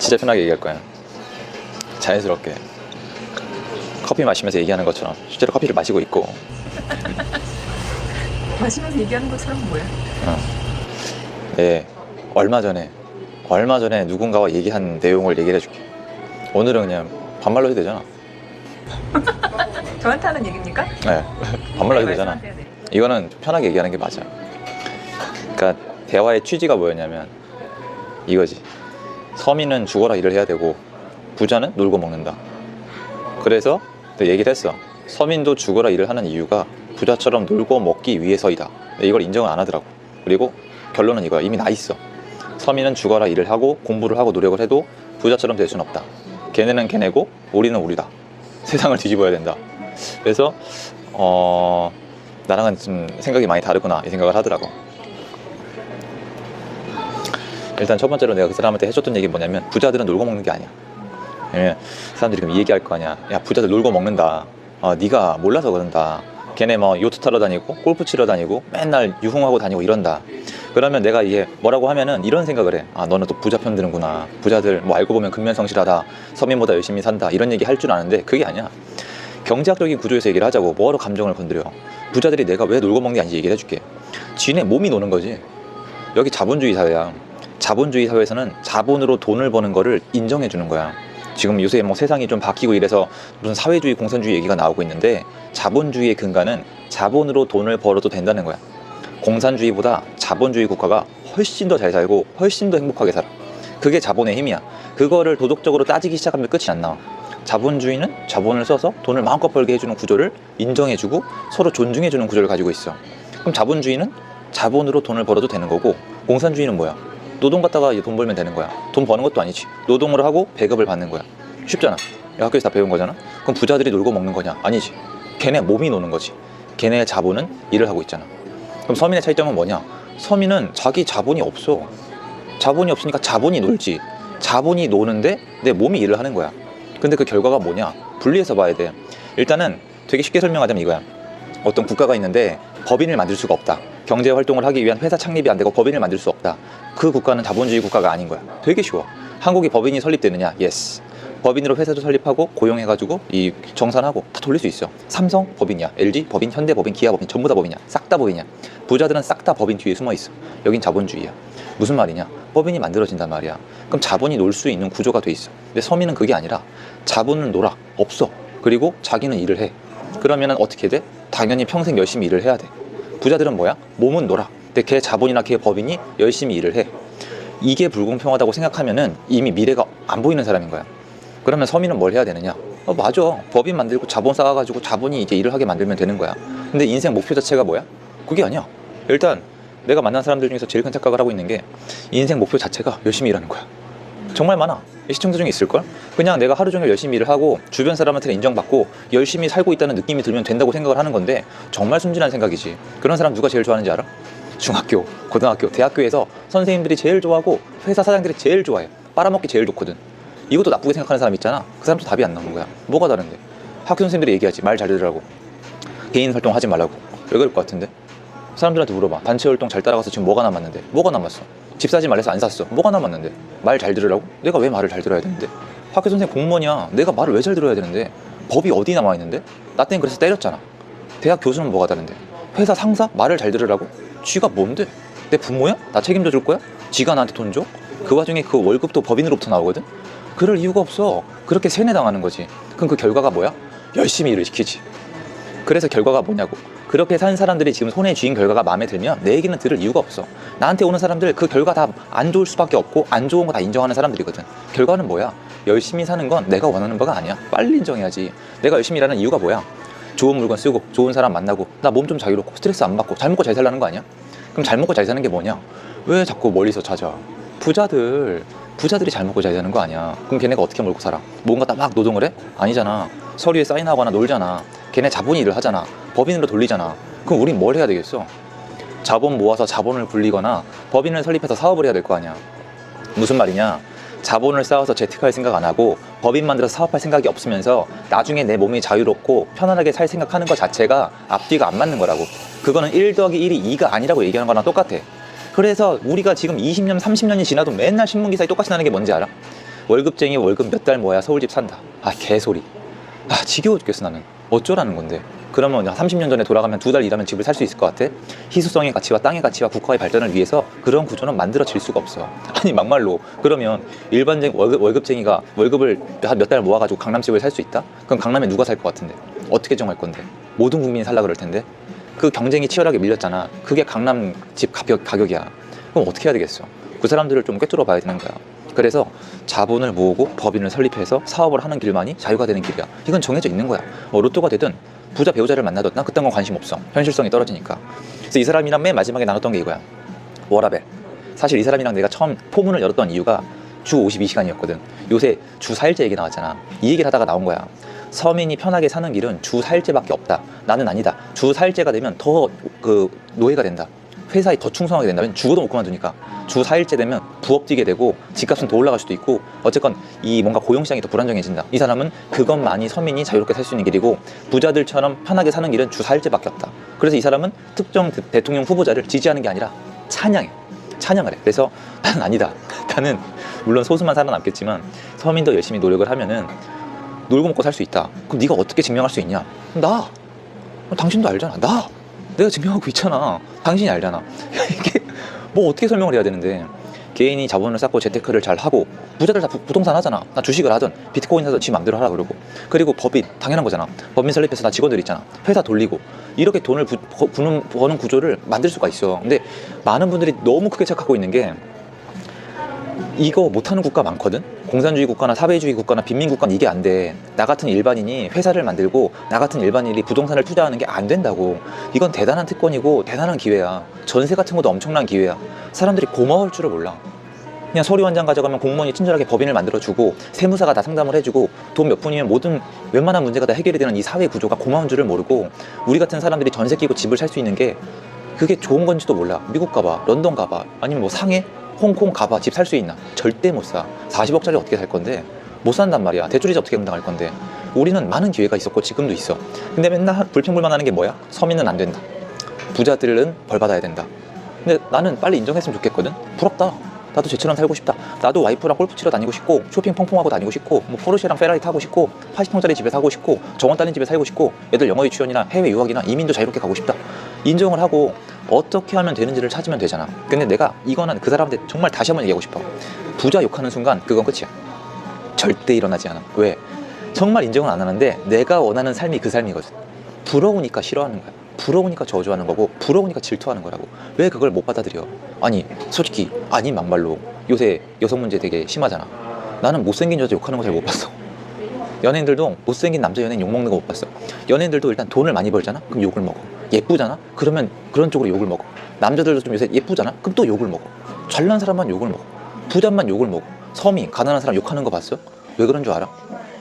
진짜 편하게 얘기할 거야. 자연스럽게. 커피 마시면서 얘기하는 것처럼 실제로 커피를 마시고 있고 마시면서 얘기하는 것처럼 뭐야? 네, 얼마 전에 얼마 전에 누군가와 얘기한 내용을 얘기를 해줄게. 오늘은 그냥 반말로 해도 되잖아. 저한테 하는 얘기입니까? 네, 반말로 해도 되잖아. 이거는 편하게 얘기하는 게 맞아. 그러니까 대화의 취지가 뭐였냐면 이거지. 서민은 죽어라 일을 해야 되고 부자는 놀고 먹는다. 그래서 또 얘기를 했어. 서민도 죽어라 일을 하는 이유가 부자처럼 놀고 먹기 위해서이다. 이걸 인정을 안 하더라고. 그리고 결론은 이거야. 이미 나 있어. 서민은 죽어라 일을 하고 공부를 하고 노력을 해도 부자처럼 될 수는 없다. 걔네는 걔네고 우리는 우리다. 세상을 뒤집어야 된다. 그래서 어 나랑은 좀 생각이 많이 다르구나 이 생각을 하더라고. 일단 첫 번째로 내가 그 사람한테 해줬던 얘기 뭐냐면 부자들은 놀고 먹는 게 아니야. 왜냐면 사람들이 그럼 이 얘기할 거 아니야. 야 부자들 놀고 먹는다. 어, 네가 몰라서 그런다. 걔네 뭐 요트 타러 다니고 골프 치러 다니고 맨날 유흥하고 다니고 이런다. 그러면 내가 이게 뭐라고 하면은 이런 생각을 해. 아 너는 또 부자 편 드는구나. 부자들 뭐 알고 보면 근면성실하다. 서민보다 열심히 산다. 이런 얘기 할 줄 아는데 그게 아니야. 경제학적인 구조에서 얘기를 하자고 뭐하러 감정을 건드려. 부자들이 내가 왜 놀고 먹는 게 아닌지 얘기를 해줄게. 지네 몸이 노는 거지. 여기 자본주의 사회야. 자본주의 사회에서는 자본으로 돈을 버는 거를 인정해 주는 거야. 지금 요새 뭐 세상이 좀 바뀌고 이래서 무슨 사회주의, 공산주의 얘기가 나오고 있는데 자본주의의 근간은 자본으로 돈을 벌어도 된다는 거야. 공산주의보다 자본주의 국가가 훨씬 더 잘 살고 훨씬 더 행복하게 살아. 그게 자본의 힘이야. 그거를 도덕적으로 따지기 시작하면 끝이 안 나와. 자본주의는 자본을 써서 돈을 마음껏 벌게 해주는 구조를 인정해주고 서로 존중해주는 구조를 가지고 있어. 그럼 자본주의는 자본으로 돈을 벌어도 되는 거고 공산주의는 뭐야? 노동 갖다가 이제 돈 벌면 되는 거야. 돈 버는 것도 아니지. 노동을 하고 배급을 받는 거야. 쉽잖아. 야, 학교에서 다 배운 거잖아. 그럼 부자들이 놀고 먹는 거냐? 아니지. 걔네 몸이 노는 거지. 걔네 자본은 일을 하고 있잖아. 그럼 서민의 차이점은 뭐냐? 서민은 자기 자본이 없어. 자본이 없으니까 자본이 놀지. 자본이 노는데 내 몸이 일을 하는 거야. 근데 그 결과가 뭐냐? 분리해서 봐야 돼. 일단은 되게 쉽게 설명하자면 이거야. 어떤 국가가 있는데 법인을 만들 수가 없다. 경제 활동을 하기 위한 회사 창립이 안 되고 법인을 만들 수 없다. 그 국가는 자본주의 국가가 아닌 거야. 되게 쉬워. 한국이 법인이 설립되느냐? 예스. 법인으로 회사도 설립하고 고용해가지고 이 정산하고 다 돌릴 수 있어. 삼성 법인이야. LG 법인, 현대 법인, 기아 법인 전부 다 법인이야. 싹 다 법인이야. 부자들은 싹 다 법인 뒤에 숨어 있어. 여긴 자본주의야. 무슨 말이냐? 법인이 만들어진단 말이야. 그럼 자본이 놀 수 있는 구조가 돼 있어. 근데 서민은 그게 아니라 자본은 놀아 없어. 그리고 자기는 일을 해. 그러면은 어떻게 돼? 당연히 평생 열심히 일을 해야 돼. 부자들은 뭐야? 몸은 놀아. 근데 걔 자본이나 걔 법인이 열심히 일을 해. 이게 불공평하다고 생각하면은 이미 미래가 안 보이는 사람인 거야. 그러면 서민은 뭘 해야 되느냐? 어, 맞아. 법인 만들고 자본 쌓아가지고 자본이 이제 일을 하게 만들면 되는 거야. 근데 인생 목표 자체가 뭐야? 그게 아니야. 일단 내가 만난 사람들 중에서 제일 큰 착각을 하고 있는 게 인생 목표 자체가 열심히 일하는 거야. 정말 많아. 이 시청자 중에 있을걸? 그냥 내가 하루 종일 열심히 일을 하고 주변 사람한테 인정받고 열심히 살고 있다는 느낌이 들면 된다고 생각을 하는 건데 정말 순진한 생각이지. 그런 사람 누가 제일 좋아하는지 알아? 중학교, 고등학교, 대학교에서 선생님들이 제일 좋아하고 회사 사장들이 제일 좋아해. 빨아먹기 제일 좋거든. 이것도 나쁘게 생각하는 사람 있잖아. 그 사람도 답이 안 나오는 거야. 뭐가 다른데? 학교 선생님들이 얘기하지. 말 잘 들으라고. 개인 활동 하지 말라고. 왜 그럴 것 같은데? 사람들한테 물어봐. 단체 활동 잘 따라가서 지금 뭐가 남았는데? 뭐가 남았어? 집 사지 말래서 안 샀어. 뭐가 남았는데? 말 잘 들으라고? 내가 왜 말을 잘 들어야 되는데? 학교 선생님 공무원이야. 내가 말을 왜 잘 들어야 되는데? 법이 어디 남아 있는데? 나 때는 그래서 때렸잖아. 대학 교수는 뭐가 다른데? 회사 상사 말을 잘 들으라고? 쥐가 뭔데? 내 부모야? 나 책임져 줄 거야? 쥐가 나한테 돈 줘? 그 와중에 그 월급도 법인으로부터 나오거든? 그럴 이유가 없어. 그렇게 세뇌당하는 거지. 그럼 그 결과가 뭐야? 열심히 일을 시키지. 그래서 결과가 뭐냐고. 그렇게 산 사람들이 지금 손에 쥐인 결과가 마음에 들면 내 얘기는 들을 이유가 없어. 나한테 오는 사람들 그 결과 다 안 좋을 수밖에 없고 안 좋은 거 다 인정하는 사람들이거든. 결과는 뭐야? 열심히 사는 건 내가 원하는 바가 아니야. 빨리 인정해야지. 내가 열심히 일하는 이유가 뭐야? 좋은 물건 쓰고 좋은 사람 만나고 나 몸 좀 자유롭고 스트레스 안 받고 잘 먹고 잘 살라는 거 아니야? 그럼 잘 먹고 잘 사는 게 뭐냐? 왜 자꾸 멀리서 찾아? 부자들 부자들이 잘 먹고 잘 사는 거 아니야. 그럼 걔네가 어떻게 먹고 살아? 뭔가 다 막 노동을 해? 아니잖아. 서류에 사인하거나 놀잖아. 걔네 자본이 일을 하잖아. 법인으로 돌리잖아. 그럼 우린 뭘 해야 되겠어? 자본 모아서 자본을 굴리거나 법인을 설립해서 사업을 해야 될 거 아니야. 무슨 말이냐? 자본을 쌓아서 재테크할 생각 안 하고 법인 만들어서 사업할 생각이 없으면서 나중에 내 몸이 자유롭고 편안하게 살 생각하는 것 자체가 앞뒤가 안 맞는 거라고. 그거는 1 더하기 1이 2가 아니라고 얘기하는 거랑 똑같아. 그래서 우리가 지금 20년, 30년이 지나도 맨날 신문 기사에 똑같이 나는 게 뭔지 알아? 월급쟁이 월급 몇 달 모아야 서울집 산다. 아 개소리. 아 지겨워 죽겠어 나는. 어쩌라는 건데. 그러면 30년 전에 돌아가면 두 달 일하면 집을 살 수 있을 것 같아? 희소성의 가치와 땅의 가치와 국가의 발전을 위해서 그런 구조는 만들어질 수가 없어. 아니 막말로 그러면 일반적 월급, 월급쟁이가 월급을 몇 달 모아가지고 강남집을 살 수 있다? 그럼 강남에 누가 살 것 같은데? 어떻게 정할 건데? 모든 국민이 살라 그럴 텐데? 그 경쟁이 치열하게 밀렸잖아. 그게 강남 집 가격, 가격이야. 그럼 어떻게 해야 되겠어? 그 사람들을 좀 꿰뚫어 봐야 되는 거야. 그래서 자본을 모으고 법인을 설립해서 사업을 하는 길만이 자유가 되는 길이야. 이건 정해져 있는 거야. 뭐 로또가 되든 부자 배우자를 만나든 난 그딴 건 관심 없어. 현실성이 떨어지니까. 그래서 이 사람이랑 맨 마지막에 나눴던 게 이거야. 워라벨. 사실 이 사람이랑 내가 처음 포문을 열었던 이유가 주 52시간이었거든. 요새 주 4일제 얘기 나왔잖아. 이 얘기를 하다가 나온 거야. 서민이 편하게 사는 길은 주 4일제밖에 없다. 나는 아니다. 주 4일제가 되면 더 그 노예가 된다. 회사에 더 충성하게 된다면 죽어도 못 그만두니까. 주 4일째 되면 부업 뛰게 되고 집값은 더 올라갈 수도 있고 어쨌건 이 뭔가 고용시장이 더 불안정해진다. 이 사람은 그것만이 서민이 자유롭게 살 수 있는 길이고 부자들처럼 편하게 사는 길은 주 4일째밖에 없다. 그래서 이 사람은 특정 대- 대통령 후보자를 지지하는 게 아니라 찬양해. 찬양을 해. 그래서 나는 아니다. 나는 물론 소수만 살아남겠지만 서민도 열심히 노력을 하면은 놀고 먹고 살 수 있다. 그럼 네가 어떻게 증명할 수 있냐? 나. 당신도 알잖아. 나 내가 증명하고 있잖아. 당신이 알잖아. 이게 뭐 어떻게 설명을 해야 되는데. 개인이 자본을 쌓고 재테크를 잘 하고 부자들 다 부, 부동산 하잖아. 나 주식을 하든 비트코인 사서 지 맘대로 하라 그러고. 그리고 법인 당연한 거잖아. 법인 설립해서 나 직원들 있잖아. 회사 돌리고. 이렇게 돈을 부, 버, 부는, 버는 구조를 만들 수가 있어. 근데 많은 분들이 너무 크게 착각하고 있는 게 이거 못하는 국가 많거든? 공산주의 국가나 사회주의 국가나 빈민국가는 이게 안 돼. 나 같은 일반인이 회사를 만들고 나 같은 일반인이 부동산을 투자하는 게 안 된다고. 이건 대단한 특권이고 대단한 기회야. 전세 같은 것도 엄청난 기회야. 사람들이 고마울 줄을 몰라. 그냥 서류 한 장 가져가면 공무원이 친절하게 법인을 만들어주고 세무사가 다 상담을 해주고 돈 몇 푼이면 모든 웬만한 문제가 다 해결이 되는 이 사회 구조가 고마운 줄을 모르고 우리 같은 사람들이 전세 끼고 집을 살 수 있는 게 그게 좋은 건지도 몰라. 미국 가봐, 런던 가봐, 아니면 뭐 상해, 홍콩 가봐, 집 살 수 있나? 절대 못 사. 40억짜리 어떻게 살 건데? 못 산단 말이야. 대출이자 어떻게 감당할 건데? 우리는 많은 기회가 있었고 지금도 있어. 근데 맨날 불평불만 하는 게 뭐야? 서민은 안 된다. 부자들은 벌 받아야 된다. 근데 나는 빨리 인정했으면 좋겠거든. 부럽다. 나도 쟤처럼 살고 싶다. 나도 와이프랑 골프 치러 다니고 싶고 쇼핑 펑펑하고 다니고 싶고 뭐 포르쉐랑 페라리 타고 싶고 80평짜리 집에 사고 싶고 정원 딸린 집에 살고 싶고 애들 영어 유치원이나 해외 유학이나 이민도 자유롭게 가고 싶다. 인정을 하고 어떻게 하면 되는지를 찾으면 되잖아. 근데 내가 이거는 그 사람한테 정말 다시 한번 얘기하고 싶어. 부자 욕하는 순간 그건 끝이야. 절대 일어나지 않아. 왜? 정말 인정을 안 하는데 내가 원하는 삶이 그 삶이거든. 부러우니까 싫어하는 거야. 부러우니까 저주하는 거고 부러우니까 질투하는 거라고. 왜 그걸 못 받아들여? 아니 솔직히 아니 막말로 요새 여성 문제 되게 심하잖아. 나는 못생긴 여자 욕하는 거 잘 못 봤어. 연예인들도 못생긴 남자 연예인 욕 먹는 거 못 봤어. 연예인들도 일단 돈을 많이 벌잖아? 그럼 욕을 먹어. 예쁘잖아? 그러면 그런 쪽으로 욕을 먹어. 남자들도 좀 요새 예쁘잖아? 그럼 또 욕을 먹어. 잘난 사람만 욕을 먹어. 부자만 욕을 먹어. 섬이 가난한 사람 욕하는 거 봤어? 왜 그런 줄 알아?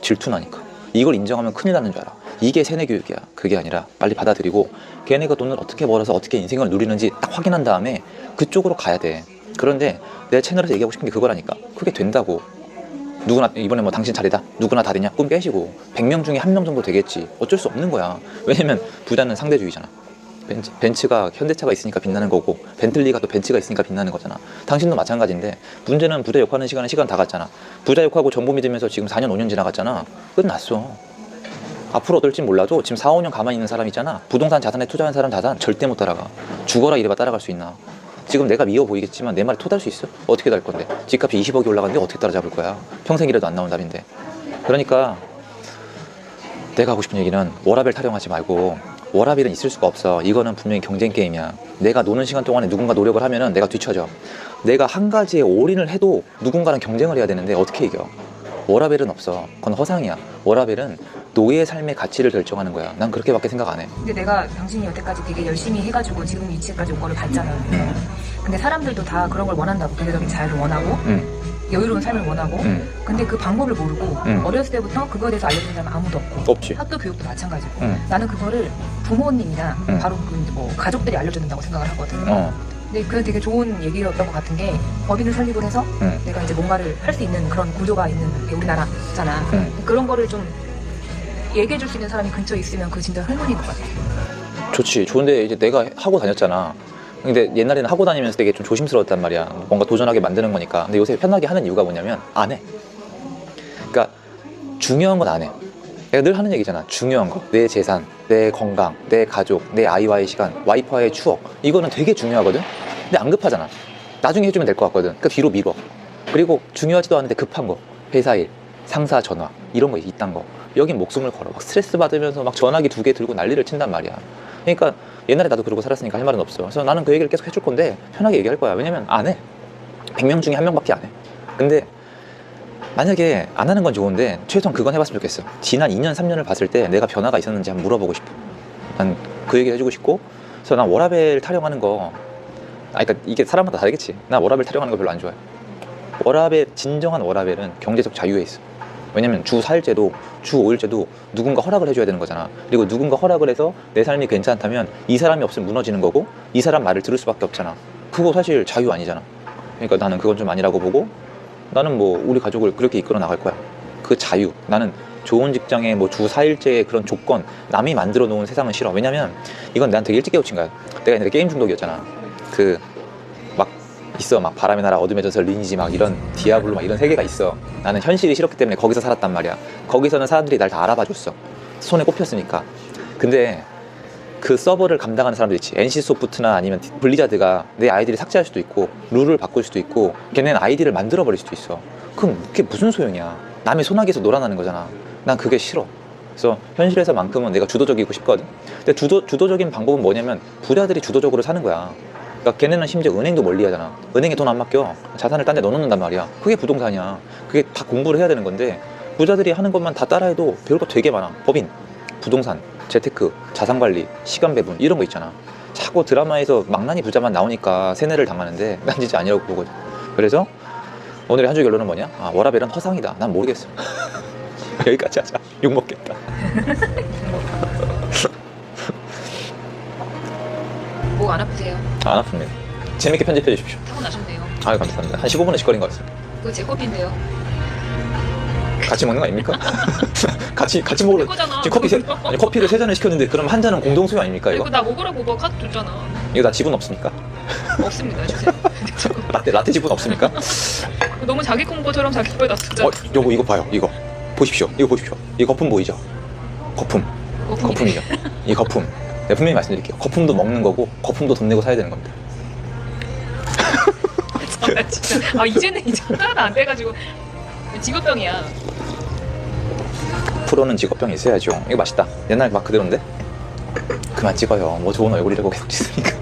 질투나니까. 이걸 인정하면 큰일 나는 줄 알아. 이게 세뇌 교육이야. 그게 아니라 빨리 받아들이고 걔네가 돈을 어떻게 벌어서 어떻게 인생을 누리는지 딱 확인한 다음에 그쪽으로 가야 돼. 그런데 내 채널에서 얘기하고 싶은 게 그거라니까. 그게 된다고. 누구나 이번에 뭐 당신 차례다. 누구나 다 되냐? 꿈 깨시고 100명 중에 한 명 정도 되겠지. 어쩔 수 없는 거야. 왜냐면 부자는 상대주의잖아. 벤츠, 벤츠 가 현대차가 있으니까 빛나는 거고 벤틀리가 또 벤츠가 있으니까 빛나는 거잖아. 당신도 마찬가지인데 문제는 부자 욕하는 시간은 시간 다 갔잖아. 부자 욕하고 정보 믿으면서 지금 4년 5년 지나갔잖아. 끝났어. 앞으로 어떨지 몰라도 지금 4, 5년 가만히 있는 사람 있잖아. 부동산 자산에 투자한 사람 자산 절대 못 따라가. 죽어라 이래봐 따라갈 수 있나 지금 내가 미워 보이겠지만 내 말에 토달 수 있어? 어떻게 달 건데? 집값이 20억이 올라갔는데 어떻게 따라잡을 거야? 평생이라도 안 나온 답인데. 그러니까 내가 하고 싶은 얘기는 워라벨 타령하지 말고 워라벨은 있을 수가 없어. 이거는 분명히 경쟁 게임이야. 내가 노는 시간 동안에 누군가 노력을 하면은 내가 뒤처져. 내가 한 가지에 올인을 해도 누군가랑 경쟁을 해야 되는데 어떻게 이겨? 워라벨은 없어. 그건 허상이야. 워라벨은 노예의 삶의 가치를 결정하는 거야. 난 그렇게밖에 생각 안 해. 근데 내가 당신이 여태까지 되게 열심히 해가지고 지금 위치까지 온 거를 봤잖아. 음. 근데 사람들도 다 그런 걸 원한다고. 경제적인 자유를 원하고 응, 여유로운 삶을 원하고. 응, 근데 그 방법을 모르고 음. 어렸을 때부터 그거에 대해서 알려준 사람 아무도 없고 없지. 학교 교육도 마찬가지고 응, 나는 그거를 부모님이나 음. 바로 그 뭐 가족들이 알려준다고 생각을 하거든. 어, 근데 그게 되게 좋은 얘기였던 것 같은 게 법인을 설립을 해서 응, 내가 이제 뭔가를 할 수 있는 그런 구조가 있는 게 우리나라잖아. 응. 그런 거를 좀 얘기해 줄 수 있는 사람이 근처에 있으면 그 진짜 할머니인 것 같아. 좋지. 좋은데 이제 내가 하고 다녔잖아. 근데 옛날에는 하고 다니면서 되게 좀 조심스러웠단 말이야. 뭔가 도전하게 만드는 거니까. 근데 요새 편하게 하는 이유가 뭐냐면 안 해. 그러니까 중요한 건 안 해. 내가 늘 하는 얘기잖아. 중요한 거. 내 재산, 내 건강, 내 가족, 내 아이와의 시간, 와이프와의 추억. 이거는 되게 중요하거든? 근데 안 급하잖아. 나중에 해주면 될 것 같거든. 그 뒤로 미뤄. 그리고 중요하지도 않은데 급한 거. 회사 일, 상사 전화. 이런 거 이딴 거. 여긴 목숨을 걸어. 막 스트레스 받으면서 막 전화기 두 개 들고 난리를 친단 말이야. 그러니까 옛날에 나도 그러고 살았으니까 할 말은 없어. 그래서 나는 그 얘기를 계속 해줄 건데 편하게 얘기할 거야. 왜냐면 안 해. 100명 중에 한 명밖에 안 해. 근데 만약에 안 하는 건 좋은데 최소한 그건 해봤으면 좋겠어. 지난 2년, 3년을 봤을 때 내가 변화가 있었는지 한번 물어보고 싶어. 난 그 얘기를 해주고 싶고 그래서 난 워라벨 타령하는 거 아, 그러니까 이게 사람마다 다르겠지. 나 워라벨 타령하는 거 별로 안 좋아해. 워라벨, 진정한 워라벨은 경제적 자유에 있어. 왜냐면 주 4일제도 주 5일제도 누군가 허락을 해줘야 되는 거잖아. 그리고 누군가 허락을 해서 내 삶이 괜찮다면 이 사람이 없으면 무너지는 거고 이 사람 말을 들을 수밖에 없잖아. 그거 사실 자유 아니잖아. 그러니까 나는 그건 좀 아니라고 보고 나는 뭐 우리 가족을 그렇게 이끌어 나갈 거야. 그 자유. 나는 좋은 직장에 뭐 주 4일제의 그런 조건 남이 만들어 놓은 세상은 싫어. 왜냐면 이건 나한테 일찍 깨우친 거야. 내가 옛날에 게임 중독이었잖아. 그막 있어 막 바람의 나라 어둠의 전설 리니지 막 이런 디아블로 막 이런 세계가 있어. 나는 현실이 싫었기 때문에 거기서 살았단 말이야. 거기서는 사람들이 날 다 알아봐 줬어. 손에 꼽혔으니까. 근데 그 서버를 감당하는 사람들 있지. NC 소프트나 아니면 블리자드가 내 아이디를 삭제할 수도 있고 룰을 바꿀 수도 있고 걔네는 아이디를 만들어 버릴 수도 있어. 그럼 그게 무슨 소용이야? 남의 소나기에서 놀아나는 거잖아. 난 그게 싫어. 그래서 현실에서만큼은 내가 주도적이고 싶거든. 근데 주도 주도적인 방법은 뭐냐면 부자들이 주도적으로 사는 거야. 그러니까 걔네는 심지어 은행도 멀리 하잖아. 은행에 돈 안 맡겨. 자산을 딴 데 넣어놓는단 말이야. 그게 부동산이야. 그게 다 공부를 해야 되는 건데 부자들이 하는 것만 다 따라해도 배울 거 되게 많아. 법인, 부동산, 재테크, 자산관리, 시간 배분 이런 거 있잖아. 자꾸 드라마에서 망나니 부자만 나오니까 세뇌를 당하는데 난 진짜 아니라고 보거든. 그래서 오늘의 한 줄 결론은 뭐냐? 아, 워라벨은 허상이다. 난 모르겠어. 여기까지 하자. 욕 먹겠다. 목 안 아프세요? 안 아픕니다. 재밌게 편집해 주십시오. 타고나셨네요. 아유 감사합니다. 한 15분은 시거린 것 같습니다. 그거 제 커피인데요. 같이 먹는 거 아닙니까? 같이 같이 먹으러. 지금 커피 세, 아니, 커피를 세 잔을 시켰는데 그럼 한 잔은 공동 소유 아닙니까 이거? 나 먹으라고 뭐 카드 줬잖아. 이거 나 지분 없습니까? 없습니다. 주세요. 라떼 라떼 지분 없습니까? 너무 자기 공부처럼 자기 거에. 어, 요거 이거 봐요. 이거 보십시오. 이거 보십시오. 이 거품 보이죠? 거품. 거품이죠. 이 거품. 내가 분명히 말씀드릴게요. 거품도 먹는 거고 거품도 돈 내고 사야 되는 겁니다. 아, 진짜. 아 이제는 이제 하나도 안 돼가지고 직업병이야. 프로는 직업병이 있어야죠. 이거 맛있다. 옛날 막 그대로인데? 그만 찍어요. 뭐 좋은 얼굴이라고 계속 찍으니까.